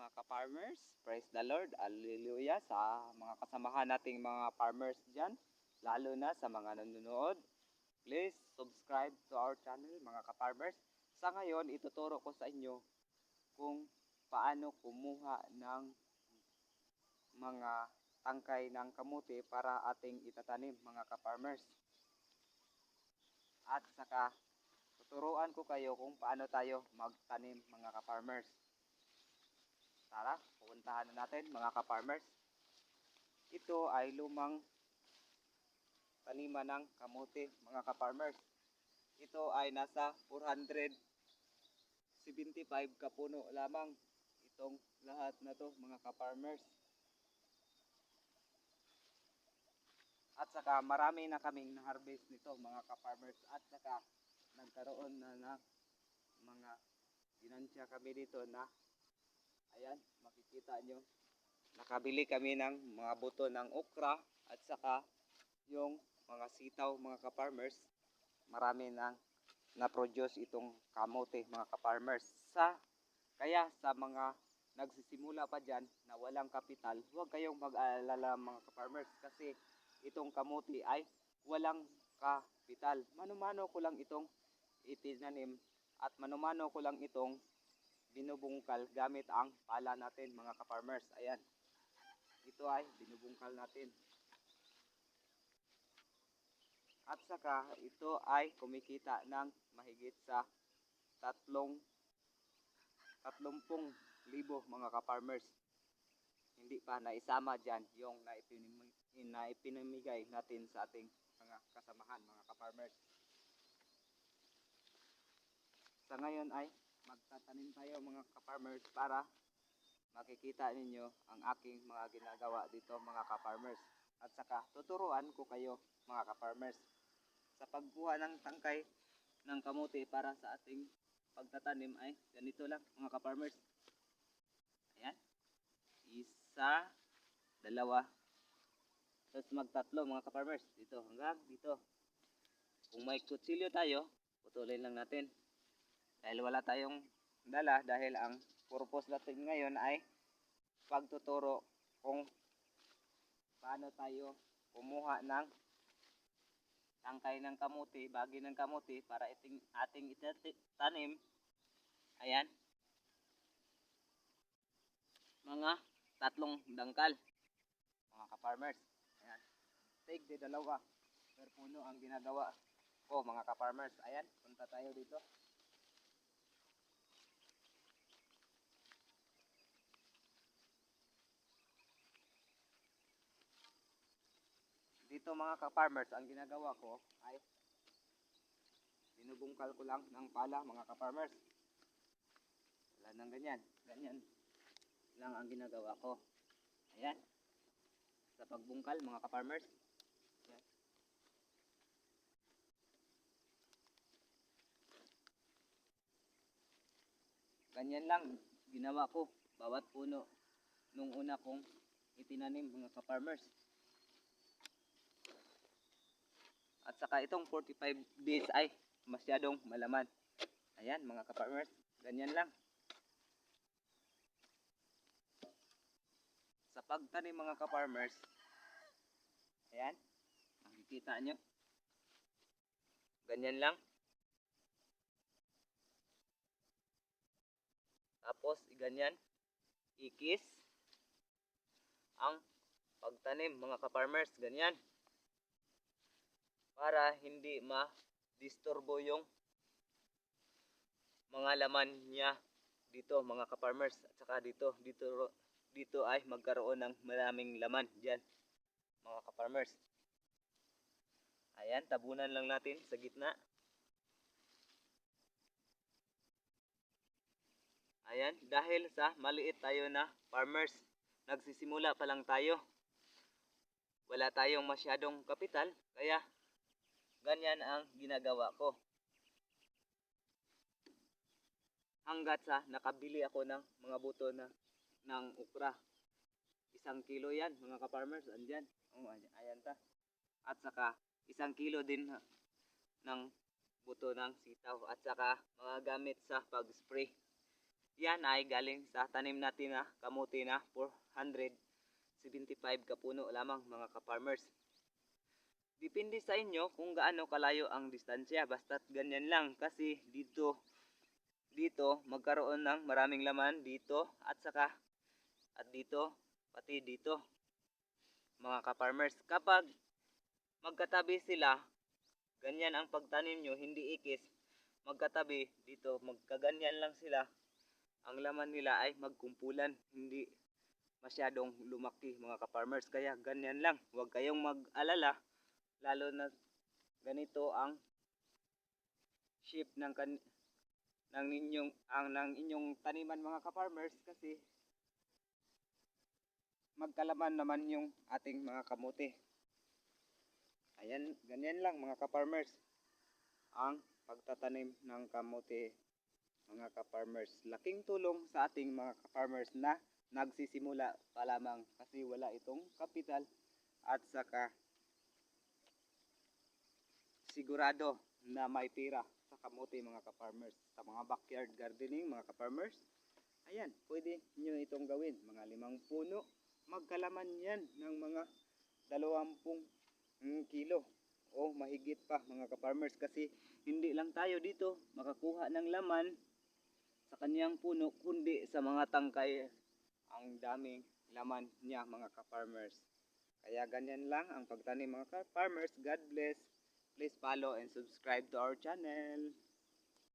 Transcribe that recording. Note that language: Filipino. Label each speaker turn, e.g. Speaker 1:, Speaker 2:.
Speaker 1: mga ka-farmers. Praise the Lord. Hallelujah sa mga kasamahan nating mga farmers dyan. Lalo na sa mga nanonood. Please subscribe to our channel mga ka-farmers. Sa ngayon, ituturo ko sa inyo kung paano kumuha ng mga tangkay ng kamuti para ating itatanim mga ka-farmers. At saka tuturuan ko kayo kung paano tayo magtanim mga ka-farmers. Tara, pupuntahan na natin mga ka-farmers. Ito ay lumang taniman ng kamuti mga ka-farmers. Ito ay nasa 475 kapuno lamang itong lahat na to mga ka-farmers. At saka marami na kaming na-harvest nito mga ka-farmers. At saka nagkaroon na ng mga ginansya kami dito na ayan makikita nyo. Nakabili kami ng mga buto ng okra at saka yung mga sitaw mga ka-farmers. Marami nang na-produce itong kamote mga ka-farmers. Sa kaya sa mga nagsisimula pa dyan na walang kapital huwag kayong mag-aalala mga ka-farmers kasi itong kamote ay walang kapital. Mano-mano ko lang itong itinanim at manumano ko lang itong binubungkal gamit ang pala natin mga ka-farmers. Ayan. Ito ay binubungkal natin. At saka ito ay kumikita ng mahigit sa tatlong tatlumpung libo mga ka-farmers. Hindi pa naisama dyan yung naipinamigay natin sa ating mga kasamahan mga ka-farmers. Sa ngayon ay magtatanim tayo mga ka-farmers para makikita ninyo ang aking mga ginagawa dito mga ka-farmers. At saka tuturuan ko kayo mga ka-farmers sa pagkuha ng tangkay ng kamuti para sa ating pagtatanim ay ganito lang mga ka-farmers. Ayan. Isa, dalawa, tapos magtatlo mga ka-farmers. Dito hanggang dito. Kung may kutsilyo tayo, putulin lang natin dahil wala tayong dala dahil ang purpose natin ngayon ay pagtuturo kung paano tayo kumuha ng tangkay ng kamuti, bagi ng kamuti para iting, ating itanim. Ayan. Mga tatlong dangkal. Mga ka-farmers. Ayan. Take the dalawa per puno ang ginagawa ko mga ka-farmers. Ayan, punta tayo dito. Dito mga ka-farmers, ang ginagawa ko ay binubungkal ko lang ng pala mga ka-farmers. Wala nang ganyan. Ganyan lang ang ginagawa ko. Ayan. Sa pagbungkal mga ka-farmers. Ganyan lang ginawa ko bawat puno nung una kong itinanim mga ka-farmers. At saka itong 45 days ay masyadong malaman. Ayan mga ka-farmers, ganyan lang. Sa pagtanim mga ka-farmers, ayan, makikita nyo. Ganyan lang. Tapos, ganyan, ikis ang pagtanim mga ka-farmers, ganyan para hindi ma-disturbo yung mga laman niya dito mga ka-farmers. At saka dito dito dito ay magkaroon ng maraming laman diyan mga ka-farmers. Ayan tabunan lang natin sa gitna. Ayan dahil sa maliit tayo na farmers nagsisimula pa lang tayo. Wala tayong masyadong kapital kaya Ganyan ang ginagawa ko. Hanggat sa nakabili ako ng mga buto na ng ukra. Isang kilo yan mga ka-farmers. Andyan. Oh, ayan ta. At saka isang kilo din ng buto ng sitaw. At saka mga gamit sa pag-spray. Yan ay galing sa tanim natin na kamuti na 475 kapuno lamang mga ka-farmers. Depende sa inyo kung gaano kalayo ang distansya. Basta't ganyan lang kasi dito dito magkaroon ng maraming laman dito at saka at dito pati dito mga ka-farmers. Kapag magkatabi sila, ganyan ang pagtanim nyo, hindi ikis, magkatabi dito, magkaganyan lang sila, ang laman nila ay magkumpulan, hindi masyadong lumaki mga ka-farmers. Kaya ganyan lang, huwag kayong mag-alala, lalo na ganito ang shape ng kan ng ninyong ang ng inyong taniman mga ka-farmers kasi magkalaman naman yung ating mga kamote. Ayan, ganyan lang mga ka-farmers. Ang pagtatanim ng kamote mga ka-farmers. Laking tulong sa ating mga ka-farmers na nagsisimula pa lamang kasi wala itong kapital at saka sigurado na may tira sa kamote mga ka-farmers. Sa mga backyard gardening mga ka-farmers. Ayan, pwede nyo itong gawin. Mga limang puno, magkalaman yan ng mga dalawampung mm, kilo o mahigit pa mga ka-farmers kasi hindi lang tayo dito makakuha ng laman sa kaniyang puno kundi sa mga tangkay ang daming laman niya mga ka-farmers. Kaya ganyan lang ang pagtanim mga ka-farmers. God bless. Please follow and subscribe to our channel.